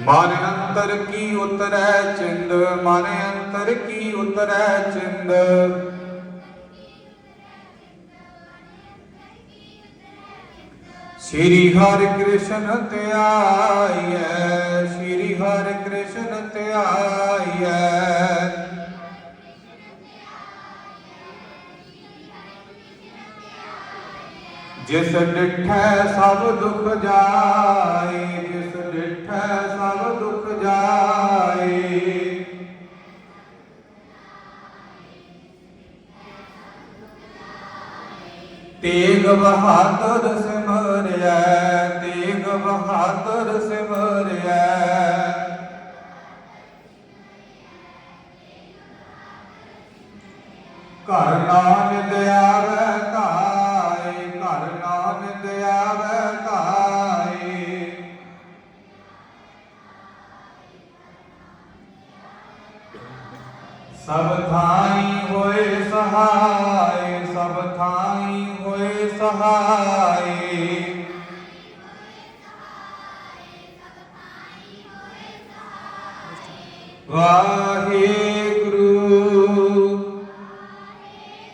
ਮਨ ਅੰਤਰ ਕੀ ਉਤਰੈ ਚਿੰਦ ਮਨ ਅੰਤਰ ਕੀ ਉਤਰੈ ਚਿੰਦ? ਸ੍ਰੀ ਹਰਿ ਕ੍ਰਿਸ਼ਨ ਧਿਆਈਐ ਸ੍ਰੀ ਹਰਿ ਕ੍ਰਿਸ਼ਨ ਧਿਆਈਐ ਜਿਸ ਡਿਠੈ ਸਭ ਦੁਖ ਜਾਏ ਤੇਗ ਬਹਾਦਰ ਸਿਮਰਿਆ ਤੇਗ ਬਹਾਦਰ ਸਿਮਰਿਆ ਘਰ ਨਾਮ ਦਿਆਵੈ ਧਾਏ ਘਰ ਨਾਮ ਦਿਆਵੈ ਧਾਏ ਸਭ ਥਾਈ ਹੋਏ ਸਹਾਈ। ਹੋਏ ਸਹਾਈ ਵਾਹਿਗੁਰੂ